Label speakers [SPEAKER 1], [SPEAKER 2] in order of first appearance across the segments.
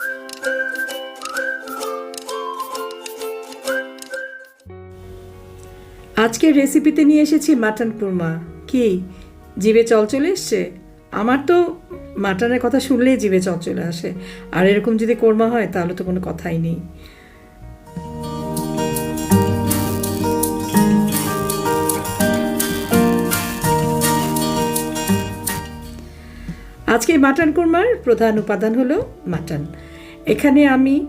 [SPEAKER 1] আজকের রেসিপিতে নিয়ে এসেছি মাটন কুরমা কি? জিভে চল চলে এসছে? আমার তো মাটনের কথা শুনলেই জিভে চল চলে আসে। আর এরকম যদি কোরমা হয়, তাহলে তো কোনো কথাই নেই। আজকে মাটন কোরমার প্রধান উপাদান হলো মাটন এখানে আমি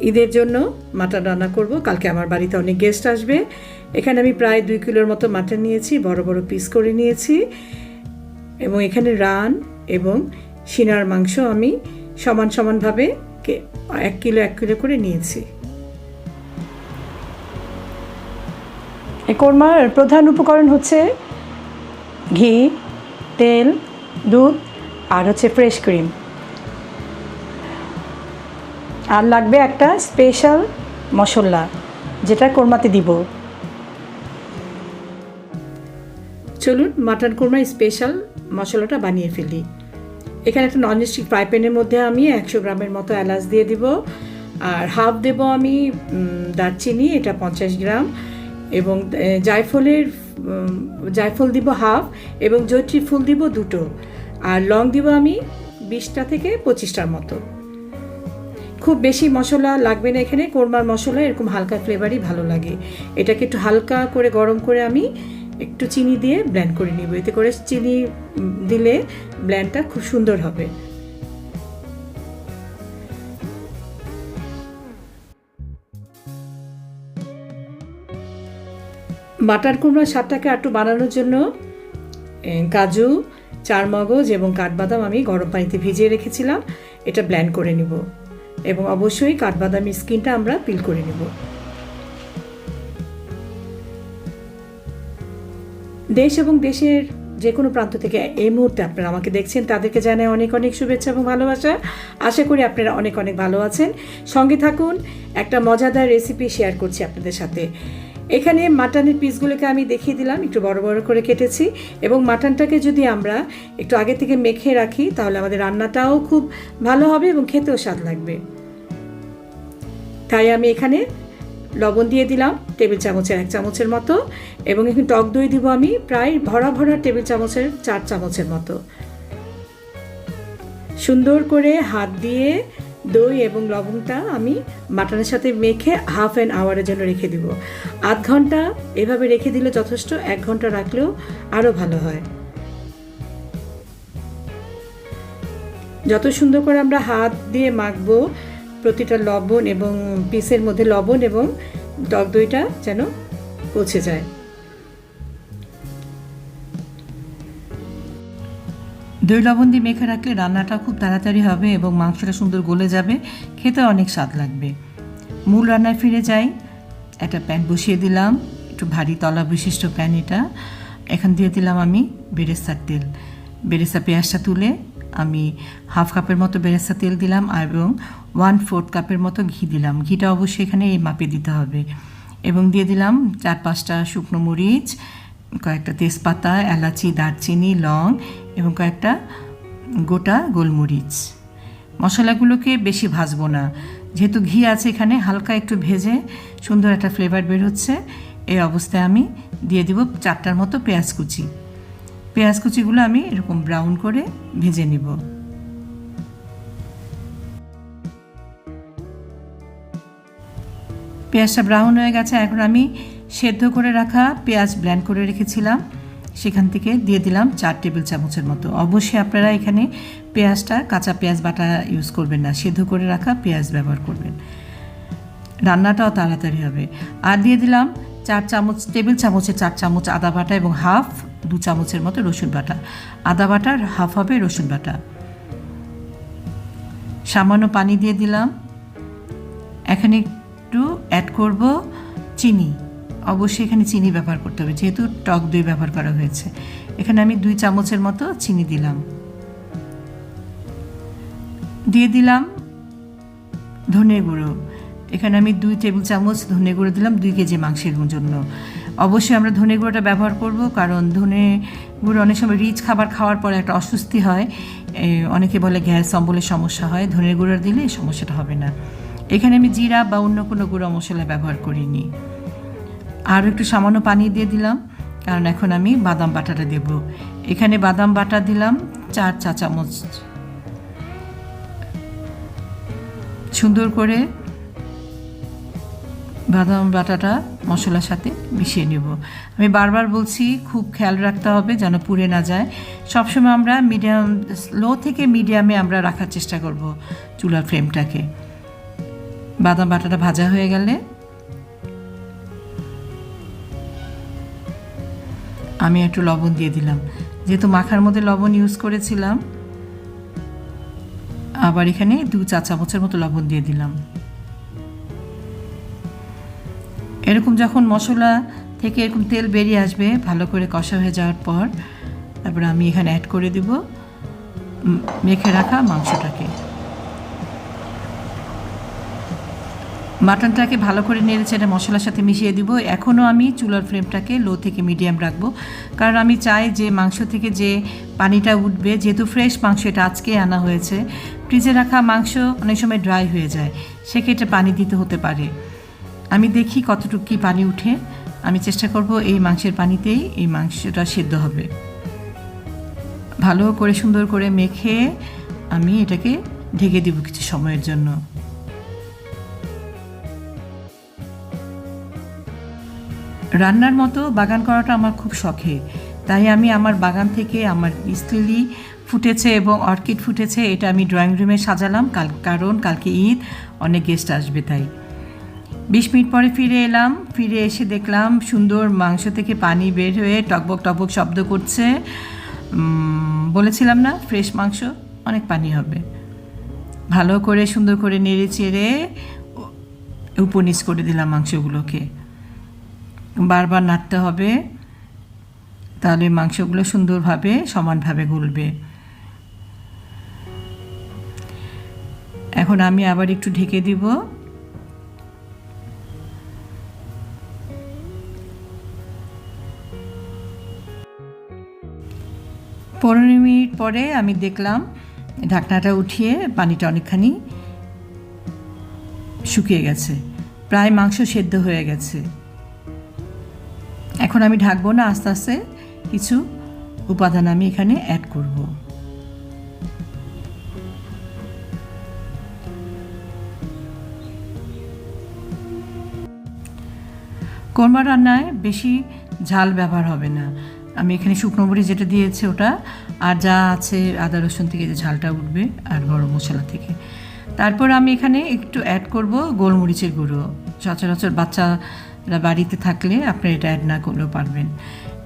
[SPEAKER 1] ঈদের জন্য মাটন রান্না করব। কালকে আমার বাড়িতে অনেক গেস্ট আসবে। এখানে আমি প্রায় দুই কিলোর মতো মাটন নিয়েছি, বড় বড় পিস করে নিয়েছি। এবং এখানে রান এবং সিনার মাংস আমি সমান সমানভাবে এক কিলো এক কিলো করে নিয়েছি। কোরমার প্রধান উপকরণ হচ্ছে ঘি, তেল, দুধ আর হচ্ছে ফ্রেশ ক্রিম আর লাগবে একটা স্পেশাল মশলা, যেটা কোরমাতে দিব। চলুন মাটন কোরমা স্পেশাল মশলাটা বানিয়ে ফেলি। এখানে একটা ননস্টিক ফ্রাই প্যানের মধ্যে আমি একশো গ্রামের মতো এলাচ দিয়ে দিব। আর হাফ দেব আমি দারচিনি, এটা পঞ্চাশ গ্রাম। এবং জায়ফলের জায়ফল দিব হাফ এবং জৈত্রী ফুল দিব দুটো। আর লং দিব আমি বিশটা থেকে পঁচিশটার মতো। খুব বেশি মশলা লাগবে না এখানে, কোরমার মশলা, এরকম হালকা ফ্লেভারই ভালো লাগে। এটাকে একটু হালকা করে গরম করে আমি একটু চিনি দিয়ে ব্ল্যান্ড করে নিব। এতে করে চিনি দিলে ব্ল্যান্ডটা খুব সুন্দর হবে। বাটার কুমড়ার স্বাদটাকে একটু বানানোর জন্য কাজু, চারমগজ এবং কাঠবাদাম আমি গরম পানিতে ভিজিয়ে রেখেছিলাম। এটা ব্ল্যান্ড করে নিব। এবং অবশ্যই কাঠবাদামি স্কিনটা আমরা পিল করে নেব। দেশ এবং দেশের যে কোনো প্রান্ত থেকে এই মুহূর্তে আপনারা আমাকে দেখছেন, তাদেরকে জানাই অনেক অনেক শুভেচ্ছা এবং ভালোবাসা। আশা করি আপনারা অনেক অনেক ভালো আছেন। সঙ্গে থাকুন, একটা মজাদার রেসিপি শেয়ার করছি আপনাদের সাথে। এখানে মাটনের পিসগুলোকে আমি দেখিয়ে দিলাম, একটু বড় বড় করে কেটেছি এবং মাটনটাকে যদি আমরা একটু আগে থেকে মেখে রাখি, তাহলে আমাদের রান্নাটাও খুব ভালো হবে এবং খেতেও স্বাদ লাগবে। তাই আমি এখানে লবণ দিয়ে দিলাম, টেবিল চামচের এক চামচের মতো এবং এখানে টক দই দিব আমি, প্রায় ভরা ভরা টেবিল চামচের চার চামচের মতো। সুন্দর করে হাত দিয়ে দই এবং লবণটা আমি মাটনের সাথে মেখে হাফ অ্যান আওয়ারের জন্য রেখে দিব। আধ ঘণ্টা এভাবে রেখে দিলে যথেষ্ট, এক ঘণ্টা রাখলেও আরও ভালো হয়। যত সুন্দর করে আমরা হাত দিয়ে মাখবো, প্রতিটা লবণ এবং পিসের মধ্যে লবণ এবং টক দইটা যেন পৌঁছে যায়। দই লবণ দিয়ে মেখে রাখলে রান্নাটা খুব তাড়াতাড়ি হবে এবং মাংসটা সুন্দর গলে যাবে, খেতে অনেক স্বাদ লাগবে। মূল রান্নায় ফিরে যাই। একটা প্যান বসিয়ে দিলাম, একটু ভারী তলা বিশিষ্ট প্যান এটা। এখান দিয়ে দিলাম আমি বেরেস্তার তেল। বেরেস্তা পেঁয়াজটা তুলে আমি হাফ কাপের মতো বেরেস্তা তেল দিলাম এবং ওয়ান ফোর্থ কাপের মতো ঘি দিলাম। ঘিটা অবশ্যই এখানে এই মাপে দিতে হবে। এবং দিয়ে দিলাম চার পাঁচটা শুকনো মরিচ কয়েকটা তেজপাতা, এলাচি, দারচিনি, লং এবং কয়েকটা গোটা গোলমরিচ। মশলাগুলোকে বেশি ভাজবো না। যেহেতু ঘি আছে এখানে, হালকা একটু ভেজে সুন্দর একটা ফ্লেভার বের হচ্ছে। এই অবস্থায় আমি দিয়ে দিব চারটার মতো পেঁয়াজ কুচি। পেঁয়াজ কুচিগুলো আমি এরকম ব্রাউন করে ভেজে নিব। পেঁয়াজটা ব্রাউন হয়ে গেছে। এখন আমি সেদ্ধ করে রাখা পেঁয়াজ ব্ল্যান্ড করে রেখেছিলাম। সেখান থেকে দিয়ে দিলাম চার টেবিল চামচের মতো। অবশ্যই আপনারা এখানে পেঁয়াজটা, কাঁচা পেঁয়াজ বাটা ইউজ করবেন না। সেদ্ধ করে রাখা পেঁয়াজ ব্যবহার করবেন। রান্নাটাও তাড়াতাড়ি হবে। আর দিয়ে দিলাম চার চামচ, টেবিল চামচের চার চামচ আদা বাটা এবং হাফ, দু চামচের মতো রসুন বাটা। আদা বাটার হাফ হবে রসুন বাটা। সামান্য পানি দিয়ে দিলাম। এখানে একটু অ্যাড করব চিনি। অবশ্যই এখানে চিনি ব্যবহার করতে হবে, যেহেতু টক দই ব্যবহার করা হয়েছে। এখানে আমি দুই চামচের মতো চিনি দিলাম। দিয়ে দিলাম ধনে গুঁড়ো। এখানে আমি দুই টেবিল চামচ ধনে গুঁড়ো দিলাম, দুই কেজি মাংসের জন্য। অবশ্যই আমরা ধনে গুঁড়োটা ব্যবহার করব, কারণ ধনে গুঁড়ো অনেক সময় রিচ খাবার খাওয়ার পরে একটা অস্বস্তি হয়। অনেকে বলে গ্যাস, অম্বলের সমস্যা হয়, ধনে গুঁড়ো দিলে সমস্যাটা হবে না। এখানে আমি জিরা বা অন্য কোনো গুঁড়ো মশলা ব্যবহার করিনি। আরও একটু সামান্য পানি দিয়ে দিলাম, কারণ এখন আমি বাদাম বাটাটা দেব। এখানে বাদাম বাটা দিলাম চার চা চামচ। সুন্দর করে বাদাম বাটাটা মশলার সাথে মিশিয়ে নেব। আমি বারবার বলছি, খুব খেয়াল রাখতে হবে যেন পুড়ে না যায়। সবসময় আমরা মিডিয়াম, লো থেকে মিডিয়ামে আমরা রাখার চেষ্টা করব চুলার ফ্লেমটাকে। বাদাম বাটাটা ভাজা হয়ে গেলে আমি একটু লবণ দিয়ে দিলাম। যেহেতু মাখার মধ্যে লবণ ইউজ করেছিলাম, আবার এখানে দু চা চামচের মতো লবণ দিয়ে দিলাম। এরকম যখন মশলা থেকে এরকম তেল বেরিয়ে আসবে, ভালো করে কষা হয়ে যাওয়ার পর, তারপর আমি এখানে অ্যাড করে দিব মেখে রাখা মাংসটাকে। মাটনটাকে ভালো করে নেড়ে চেড়ে মশলার সাথে মিশিয়ে দিব। এখনও আমি চুলার ফ্লেমটাকে লো থেকে মিডিয়াম রাখব। কারণ আমি চাই যে মাংস থেকে যে পানিটা উঠবে, যেহেতু ফ্রেশ মাংস এটা আজকে আনা হয়েছে, ফ্রিজে রাখা মাংস অনেক সময় ড্রাই হয়ে যায়, সেক্ষেত্রে পানি দিতে হতে পারে। আমি দেখি কতটুকু কি পানি উঠে। আমি চেষ্টা করব এই মাংসের পানিতেই এই মাংসটা সেদ্ধ হবে। ভালো করে সুন্দর করে মেখে আমি এটাকে ঢেকে দিব কিছু সময়ের জন্য। রান্নার মতো বাগান করাটা আমার খুব শখে। তাই আমি আমার বাগান থেকে আমার স্টিলি ফুটেছে এবং অর্কিড ফুটেছে, এটা আমি ড্রয়িং রুমে সাজালাম। কাল, কারণ কালকে ঈদ, অনেক গেস্ট আসবে তাই। বিশ মিনিট পরে ফিরে এলাম, ফিরে এসে দেখলাম সুন্দর মাংস থেকে পানি বের হয়ে টকবক টকবক শব্দ করছে। বলেছিলাম না, ফ্রেশ মাংস, অনেক পানি হবে। ভালো করে সুন্দর করে নেড়ে চেড়ে উপনিস করে দিলাম মাংসগুলোকে। বারবার নাড়তে হবে। তাহলে মাংসগুলো সুন্দরভাবে, সমানভাবে গলবে। এখন আমি আবার একটু ঢেকে দিব। পনেরো মিনিট পরে আমি দেখলাম ঢাকনাটা উঠিয়ে পানিটা অনেকখানি শুকিয়ে গেছে। প্রায় মাংস সেদ্ধ হয়ে গেছে। এখন আমি ঢাকবো না, আস্তে আস্তে কিছু উপাদান আমি এখানে অ্যাড করব। কোরমা রান্নায় বেশি ঝাল ব্যবহার হবে না। আমি এখানে শুকনো মরিচ যেটা দিয়েছি ওটা, আর যা আছে আদা, রসুন থেকে যে ঝালটা উঠবে, আর গরম মশলা থেকে। তারপর আমি এখানে একটু অ্যাড করব গোলমরিচের গুঁড়ো। সচরাচর বাচ্চারা বাড়িতে থাকলে আপনি এটা অ্যাড না করলেও পারবেন।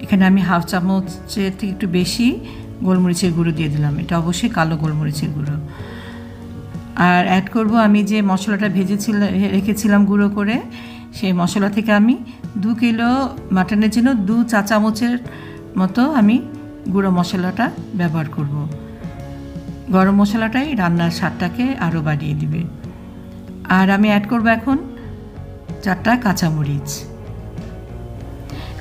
[SPEAKER 1] এখানে আমি হাফ চামচের থেকে একটু বেশি গোলমরিচের গুঁড়ো দিয়ে দিলাম। এটা অবশ্যই কালো গোলমরিচের গুঁড়ো। আর অ্যাড করব আমি যে মশলাটা ভেজেছিলাম রেখেছিলাম গুঁড়ো করে, সেই মশলা থেকে আমি দু কিলো মাটনের জন্য দু চা চামচের মতো আমি গুঁড়ো মশলাটা ব্যবহার করব। গরম মশলাটাই রান্নার স্বাদটাকে আরও বাড়িয়ে দিবে। আর আমি অ্যাড করব এখন চারটা কাঁচামরিচ।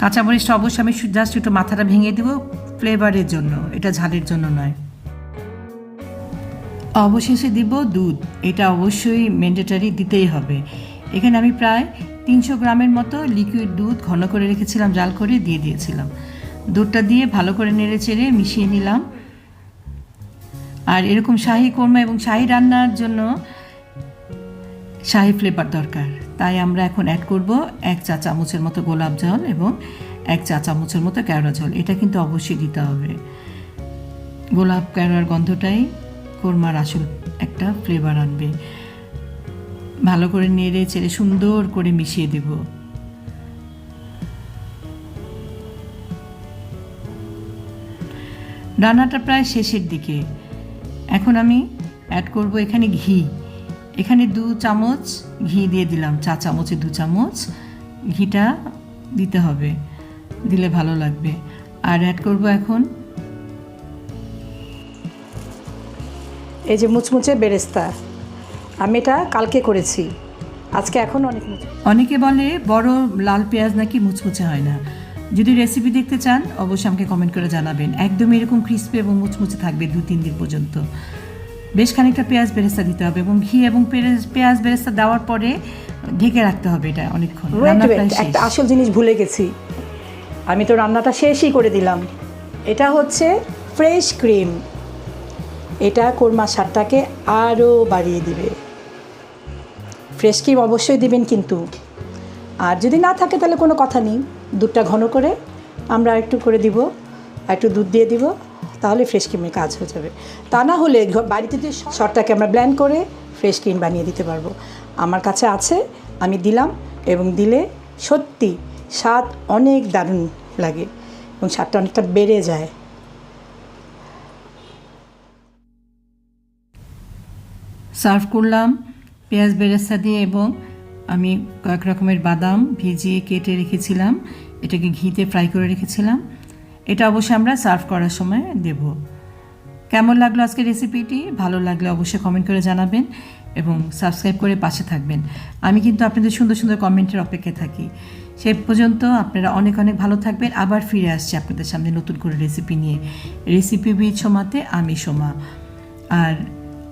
[SPEAKER 1] কাঁচামরিচটা অবশ্যই আমি জাস্ট একটু মাথাটা ভেঙে দেবো ফ্লেভারের জন্য, এটা ঝালের জন্য নয়। অবশেষে দিব দুধ, এটা অবশ্যই ম্যান্ডেটারি দিতেই হবে। এখানে আমি প্রায় তিনশো গ্রামের মতো লিকুইড দুধ ঘন করে রেখেছিলাম, জাল করে দিয়ে দিয়েছিলাম। দুধটা দিয়ে ভালো করে নেড়ে চেড়ে মিশিয়ে নিলাম। আর এরকম শাহি কোরমা এবং শাহি রান্নার জন্য শাহি ফ্লেভার দরকার। তাই আমরা এখন অ্যাড করব এক চা চামচের মতো গোলাপ জল এবং এক চা চামচের মতো কেওড়া জল। এটা কিন্তু অবশ্যই দিতে হবে। গোলাপ কেওড়ার গন্ধটাই কোরমার আসল একটা ফ্লেভার আনবে। ভালো করে নেড়ে চেড়ে সুন্দর করে মিশিয়ে দেব। রান্নাটা প্রায় শেষের দিকে। এখন আমি অ্যাড করব এখানে ঘি। এখানে দু চামচ ঘি দিয়ে দিলাম চা চামচে দু চামচ। ঘিটা দিতে হবে দিলে ভালো লাগবে। আর অ্যাড করব এখন
[SPEAKER 2] এই যে মুচমুচে বেরেস্তা। আমি এটা কালকে করেছি আজকে এখন অনেক
[SPEAKER 1] অনেকে বলে বড় লাল পেঁয়াজ নাকি মুচমুচে হয় না। যদি রেসিপি দেখতে চান অবশ্যই আমাকে কমেন্ট করে জানাবেন। একদম এরকম ক্রিস্পি এবং মুচমুচে থাকবে দু তিন দিন পর্যন্ত। বেশ খানিকটা পেঁয়াজ বেরেস্তা দিতে হবে এবং ঘি এবং পেঁয়াজ- বেরেস্তা দেওয়ার পরে ঢেকে রাখতে হবে এটা অনেকক্ষণ।
[SPEAKER 2] একটা আসল জিনিস ভুলে গেছি। আমি তো রান্নাটা শেষই করে দিলাম। এটা হচ্ছে ফ্রেশ ক্রিম। এটা কোরমা স্বাদটাকে আরও বাড়িয়ে দিবে। ফ্রেশ ক্রিম অবশ্যই দিবেন কিন্তু। আর যদি না থাকে তাহলে কোনো কথা নেই। দুধটা ঘন করে আমরা একটু করে দিব একটু দুধ দিয়ে দিব। তাহলে ফ্রেশ ক্রিমের কাজ হয়ে যাবে। তা না হলে বাড়িতে যে শর্টটাকে আমরা ব্ল্যান্ড করে ফ্রেশ ক্রিম বানিয়ে দিতে পারব। আমার কাছে আছে, আমি দিলাম এবং দিলে সত্যি স্বাদ অনেক দারুণ লাগে এবং স্বাদটা অনেকটা বেড়ে যায়।
[SPEAKER 1] সার্ভ করলাম পেঁয়াজ বেরেস্তা দিয়ে এবং আমি কয়েক রকমের বাদাম ভিজিয়ে কেটে রেখেছিলাম। এটাকে ঘিতে ফ্রাই করে রেখেছিলাম। এটা অবশ্যই আমরা সার্ভ করার সময় দেব। কেমন লাগল আজকের রেসিপিটি? ভালো লাগলে অবশ্যই কমেন্ট করে জানাবেন এবং সাবস্ক্রাইব করে পাশে থাকবেন। আমি কিন্তু আপনাদের সুন্দর সুন্দর কমেন্টের অপেক্ষায় থাকি। সে পর্যন্ত আপনারা অনেক অনেক ভালো থাকবেন। আবার ফিরে আসছি আপনাদের সামনে নতুন করে রেসিপি নিয়ে। রেসিপি বিচ সোমাতে আমি সোমা। আর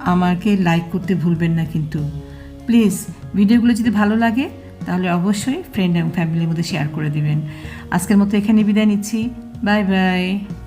[SPEAKER 1] আমাকে লাইক করতে ভুলবেন না কিন্তু। প্লিজ ভিডিওগুলো যদি ভালো লাগে, তাহলে অবশ্যই ফ্রেন্ড এবং ফ্যামিলির মধ্যে শেয়ার করে দিবেন। আজকের মতো এখানে বিদায় নিচ্ছি। Bye bye.